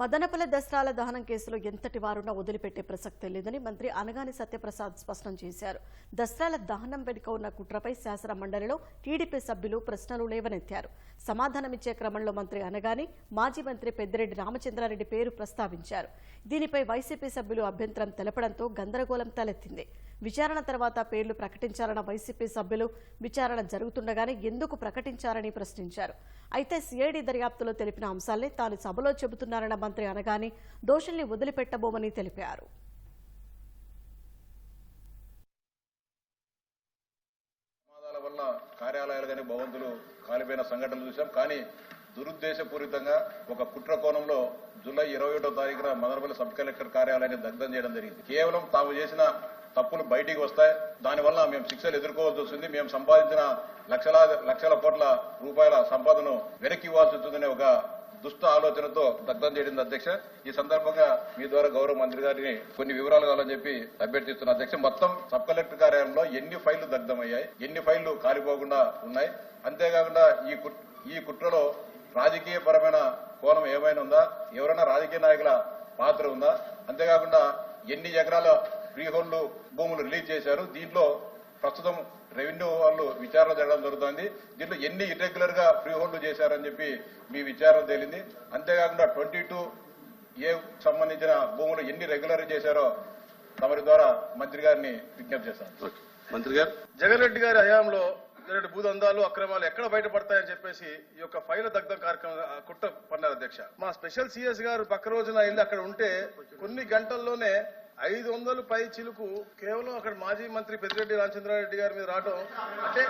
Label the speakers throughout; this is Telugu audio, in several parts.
Speaker 1: మదనపల్లె దసరాల దహనం కేసులో ఎంతటి వారున్నా వదిలిపెట్టే ప్రసక్తే లేదని మంత్రి అనగాని సత్యప్రసాద్ స్పష్టం చేశారు. దసరాల దహనం వెనుక ఉన్న కుట్రపై శాసన మండలిలో టీడీపీ సభ్యులు ప్రశ్నలు లేవనెత్తారు. సమాధానమిచ్చే క్రమంలో మంత్రి అనగాని మాజీ మంత్రి పెద్దిరెడ్డి రామచంద్రారెడ్డి పేరు ప్రస్తావించారు. దీనిపై వైసీపీ సభ్యులు అభ్యంతరం తెలపడంతో గందరగోళం తలెత్తింది. విచారణ తర్వాత పేర్లు ప్రకటించాలన్న వైసీపీ సభ్యులు విచారణ జరుగుతుండగానే ఎందుకు ప్రకటించారని ప్రశ్నించారు. అయితే సిఐడి దర్యాప్తులో తెలిపిన అంశాల్ని తాను సభలో చెబుతున్నారన్న మంత్రి అనగానే దోషుల్ని వదిలిపెట్టబోమని తెలిపారు.
Speaker 2: కార్యాలయాలు కానీ భవంతులు కాలిపోయిన సంఘటనలు చూసాం. కానీ దురుద్దేశపూరితంగా ఒక కుట్ర కోణంలో జూలై ఇరవై ఒకటో తారీఖున మదనపల్లి సబ్ కలెక్టర్ కార్యాలయాన్ని దగ్ధం చేయడం జరిగింది. కేవలం తాము చేసిన తప్పులు బయటికి వస్తాయి. దానివల్ల మేము శిక్షలు ఎదుర్కోవాల్సి వస్తుంది. మేము సంపాదించిన లక్షలాది లక్షల కోట్ల రూపాయల సంపదను వెనక్కి ఇవ్వాల్సి వస్తుందనే ఒక దుష్ట ఆలోచనతో దగ్ధం చేయడం అధ్యక్ష. ఈ సందర్భంగా మీ ద్వారా గౌరవ మంత్రి గారిని కొన్ని వివరాలు కావాలని చెప్పి అభ్యర్థిస్తున్న అధ్యక్ష. మొత్తం సబ్ కలెక్టర్ కార్యాలయంలో ఎన్ని ఫైళ్ళు దగ్ధమయ్యాయి? ఎన్ని ఫైళ్ళు కాలిపోకుండా ఉన్నాయి? అంతేకాకుండా ఈ కుట్- ఈ కుట్రలో రాజకీయ పరమైన కోణం ఏమైనా ఉందా? ఎవరైనా రాజకీయ నాయకుల పాత్ర ఉందా? అంతేకాకుండా ఎన్ని ఎకరాల ఫ్రీ హోల్డ్ భూములు రిలీజ్ చేశారు? దీంట్లో ప్రస్తుతం రెవెన్యూ వాళ్ళు విచారణ జరగడం జరుగుతుంది. దీంట్లో ఎన్ని ఇర్రెగ్యులర్గా ఫ్రీ హోల్డ్ చేశారని చెప్పి మీ విచారణ తేలింది. అంతేకాకుండా ట్వంటీ టూ ఏ సంబంధించిన భూములు ఎన్ని రెగ్యులర్ చేశారో తమరి ద్వారా మంత్రి గారిని విజ్ఞప్తి చేస్తాను
Speaker 3: మంత్రి గారు?
Speaker 4: జగన్ రెడ్డి గారి హయాంలో జరిగిన భూదందాలు అక్రమాలు ఎక్కడ బయటపడతాయని చెప్పేసి ఈ యొక్క ఫైల దగ్ధం కార్యక్రమం కుట్ర పన్నారు అధ్యక్ష. మా స్పెషల్ సిఎస్ గారు పక్క రోజున వెళ్ళి అక్కడ ఉంటే కొన్ని గంటల్లోనే ఐదు వందలు పై చిలుకు కేవలం అక్కడ మాజీ మంత్రి పెద్దిరెడ్డి రామచంద్రారెడ్డి గారి మీద రావడం అంటే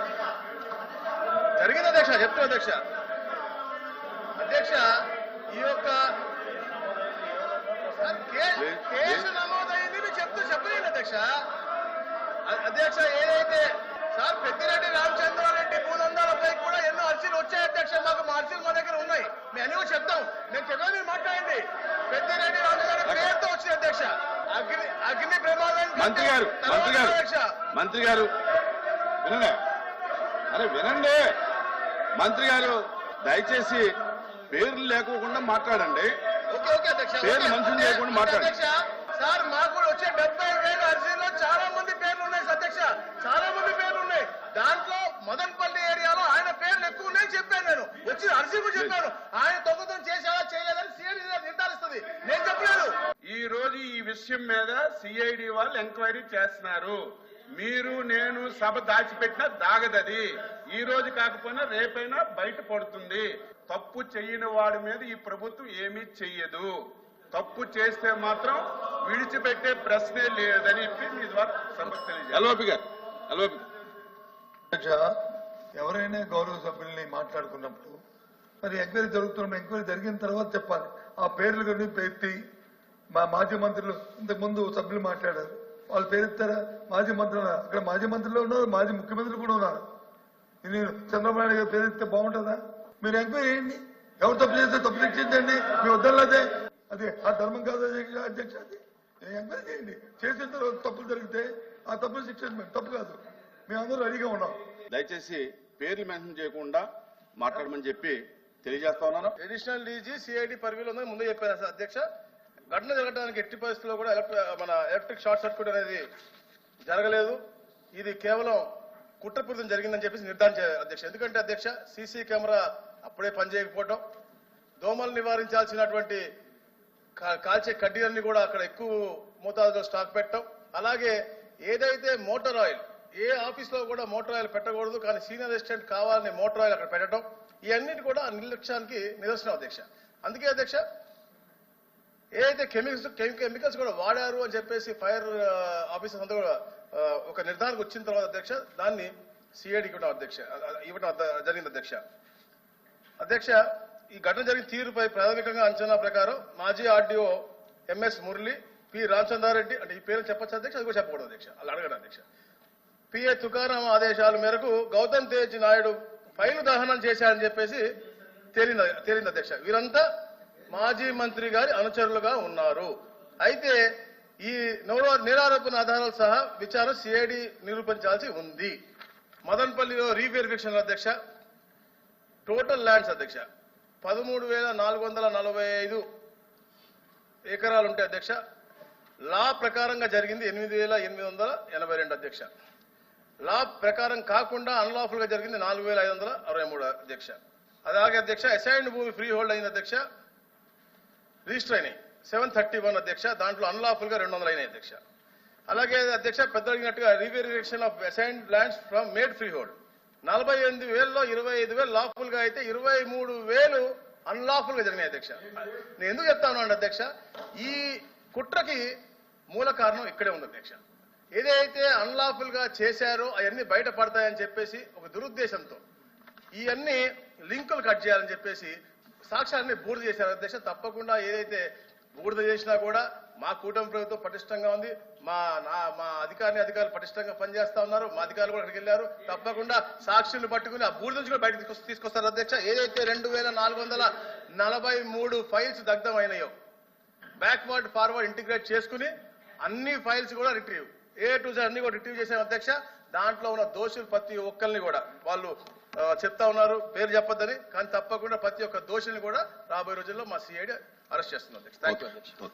Speaker 4: జరిగింది అధ్యక్ష చెప్తా అధ్యక్ష. అధ్యక్ష ఈ యొక్క కేసు నమోదైంది చెప్తూ చెప్పలేదు అధ్యక్ష. అధ్యక్ష ఏదైతే సార్ పెద్దిరెడ్డి రామచంద్రారెడ్డి భూనందాలపై కూడా ఎన్నో అర్జీలు వచ్చాయి అధ్యక్ష మాకు మా అర్జీలు మా దగ్గర ఉన్నాయి. మేము కూడా చెప్తాం. నేను చెప్పాను మీరు మాట్లాడండి. పెద్దిరెడ్డి రామచంద్రారెడ్డి పేరుతో వచ్చింది అధ్యక్ష. అగ్ని అగ్ని ప్రమాదం
Speaker 3: మంత్రి గారు మంత్రి గారు
Speaker 4: అధ్యక్ష.
Speaker 3: మంత్రి గారు వినండి. అరే వినండి. మంత్రి గారు దయచేసి పేర్లు లేకోకుండా మాట్లాడండి.
Speaker 4: ఓకే ఓకే అధ్యక్ష
Speaker 3: పేర్లు
Speaker 4: అంటే-
Speaker 3: లేకుండా మాట్లాడండి.
Speaker 4: సార్ మాకు కూడా వచ్చే డెబ్బై వేల అర్జీలో చాలా మంది పేర్లు ఉన్నాయి అధ్యక్ష చాలా మంది పేర్లు ఉన్నాయి దాంట్లో మదన్పల్లి ఏరియాలో ఆయన పేర్లు ఎక్కువ ఉన్నాయని చెప్పాను నేను వచ్చిన అర్జీ కూడా చెప్పాను ఆయన దొంగతనం చేశారా చేయలేదని సీఎం నిర్ధారిస్తుంది నేను చెప్పలేదు
Speaker 5: ఈ రోజు ఈ విషయం మీద సిఐడి వాళ్ళు ఎంక్వైరీ చేస్తున్నారు. మీరు నేను సభ దాచిపెట్టినా దాగదది. ఈ రోజు కాకపోయినా రేపైనా బయట పడుతుంది. తప్పు చెయ్యని వాడి మీద ఈ ప్రభుత్వం ఏమీ చెయ్యదు. తప్పు చేస్తే మాత్రం విడిచిపెట్టే ప్రశ్నే లేదని చెప్పి మీ ద్వారా
Speaker 3: గారు
Speaker 6: ఎవరైనా గౌరవ సభ్యుల్ని మాట్లాడుకున్నప్పుడు మరి ఎంక్వైరీ జరుగుతున్న ఎంక్వైరీ జరిగిన తర్వాత చెప్పాలి. ఆ పేర్లు కానీ ఎత్తి మా మాజీ మంత్రులు ఇంతకు ముందు సభ్యులు మాట్లాడారు. వాళ్ళు పేరు ఎత్తారా మాజీ మంత్రులు ఉన్నారు. అక్కడ మాజీ మంత్రులు ఉన్నారు మాజీ ముఖ్యమంత్రులు కూడా ఉన్నారు. నేను చంద్రబాబు నాయుడు గారు పేరు ఎత్తే బాగుంటుందా? మీరు ఎంక్వైరీ చేయండి. ఎవరు తప్పు చేస్తే తప్పు శిక్షించండి. మీ వద్దలేదే అది ఆ ధర్మం కాదు అధ్యక్ష అధ్యక్ష అది. ఎంక్వైరీ చేయండి. చేసిన తర్వాత తప్పులు జరిగితే ఆ తప్పులు శిక్షించండి. తప్పు కాదు. మేమందరూ రెడీగా ఉన్నాం.
Speaker 3: దయచేసి పేర్లు మెన్షన్ చేయకుండా మాట్లాడమని చెప్పి తెలియజేస్తా ఉన్నాను.
Speaker 4: అడిషనల్ డీజీ సిఐడి పరివిలో ఉందని ముందే చెప్పాను సార్ అధ్యక్ష. ఘటన జరగడానికి ఎట్టి పరిస్థితుల్లో కూడా మన ఎలక్ట్రిక్ షార్ట్ సర్క్యూట్ అనేది జరగలేదు. ఇది కేవలం కుట్రపూరితం జరిగిందని చెప్పేసి నిర్ధారించారు అధ్యక్ష. ఎందుకంటే అధ్యక్ష సీసీ కెమెరా అప్పుడే పనిచేయకపోవడం దోమలు నివారించాల్సినటువంటి కా- కాల్చే కడ్డీలన్నీ కూడా అక్కడ ఎక్కువ మోతాదులో స్టాక్ పెట్టడం అలాగే ఏదైతే మోటార్ ఆయిల్ ఏ ఆఫీస్లో కూడా మోటార్ ఆయిల్ పెట్టకూడదు కానీ సీనియర్ అసిస్టెంట్ కావాలని మోటార్ ఆయిల్ అక్కడ పెట్టడం ఇవన్నిటి కూడా నిర్లక్ష్యానికి నిదర్శనం అధ్యక్ష. అందుకే అధ్యక్ష ఏదైతే కెమికల్స్ కెమికల్స్ కూడా వాడారు అని చెప్పేసి ఫైర్ ఆఫీసర్స్ uh, అంతా కూడా uh, ఒక నిర్ధారణకు వచ్చిన తర్వాత అధ్యక్ష దాన్ని సిఐడికి ఇవ్వడం అధ్యక్ష ఇవ్వడం జరిగింది అధ్యక్ష. అధ్యక్ష ఈ ఘటన జరిగిన తీరుపై ప్రాథమికంగా అంచనా ప్రకారం మాజీ RDO MS Murali P Ramachandra Reddy అంటే ఈ పేరు చెప్పచ్చు అధ్యక్ష? అది కూడా చెప్పకూడదు అధ్యక్ష. అలా అడగడం అధ్యక్ష. పిఏ తుకారాం ఆదేశాల మేరకు గౌతమ్ తేజ్ నాయుడు ఫైలు దహనం చేశారని చెప్పేసి తేలింది తేలింది అధ్యక్ష. వీరంతా మాజీ మంత్రి గారి అనుచరులుగా ఉన్నారు. అయితే ఈ నిరారోపణ ఆధారాలు సహా విచారణ సిఐడి నిరూపించాల్సి ఉంది. మదన్పల్లిలో రీవెరిఫికేషన్ అధ్యక్ష టోటల్ ల్యాండ్స్ అధ్యక్ష పదమూడు వేల నాలుగు వందల నలభై ఐదు ఎకరాలు ఉంటాయి అధ్యక్ష లా ప్రకారంగా జరిగింది ఎనిమిది వేల ఎనిమిది వందల ఎనభై రెండు అధ్యక్ష. లా ప్రకారం కాకుండా అన్లాఫుల్గా జరిగింది నాలుగు వేల ఐదు వందల అరవై మూడు అధ్యక్ష. అలాగే అధ్యక్ష అసైన్డ్ భూమి ఫ్రీ హోల్డ్ అయింది అధ్యక్ష. రిజిస్టర్ అయినాయి. సెవెన్ థర్టీ వన్ అధ్యక్ష దాంట్లో అన్లాఫుల్గా రెండు వందలు అయినాయి అధ్యక్ష. అలాగే అధ్యక్ష పెద్ద అడిగినట్టుగా reverification of assigned lands from made freehold నలభై ఎనిమిది వేలలో ఇరవై ఐదు వేలు లాఫుల్గా అయితే ఇరవై మూడు వేలు అన్లాఫుల్గా జరిగినాయి అధ్యక్ష. నేను ఎందుకు చెప్తాను అండి అధ్యక్ష ఈ కుట్రకి మూల కారణం ఇక్కడే ఉంది అధ్యక్ష. ఏదైతే అన్లాఫుల్గా చేశారో అవన్నీ బయటపడతాయని చెప్పేసి ఒక దురుద్దేశంతో ఇవన్నీ లింకులు కట్ చేయాలని చెప్పేసి సాక్ష్యాన్ని బూడిద చేశారు. అధ్యక్ష తప్పకుండా ఏదైతే బూడిద చేసినా కూడా మా కూటమి ప్రభుత్వం పటిష్టంగా ఉంది. మా నా మా అధికారిని అధికారులు పటిష్టంగా పనిచేస్తా ఉన్నారు. మా అధికారులు కూడా అక్కడికి వెళ్ళారు. తప్పకుండా సాక్షులు పట్టుకుని ఆ బూడిద నుంచి కూడా బయటకు తీసుకొస్తారు అధ్యక్ష. ఏదైతే రెండు వేల నాలుగు వందల నలభై మూడు ఫైల్స్ దగ్ధమైనయో బ్యాక్వర్డ్ ఫార్వర్డ్ ఇంటిగ్రేట్ చేసుకుని అన్ని ఫైల్స్ కూడా రిట్రీవ్ ఏ టు జెడ్ అన్ని కూడా రిట్రీవ్ చేసాం అధ్యక్ష. దాంట్లో ఉన్న దోషులు ప్రతి ఒక్కరిని కూడా వాళ్ళు చెప్తా ఉన్నారు పేరు చెప్పొద్దని కానీ తప్పకుండా ప్రతి ఒక్క దోషుల్ని కూడా రాబోయే రోజుల్లో మా సిఐడి అరెస్ట్ చేస్తుంది. Thank you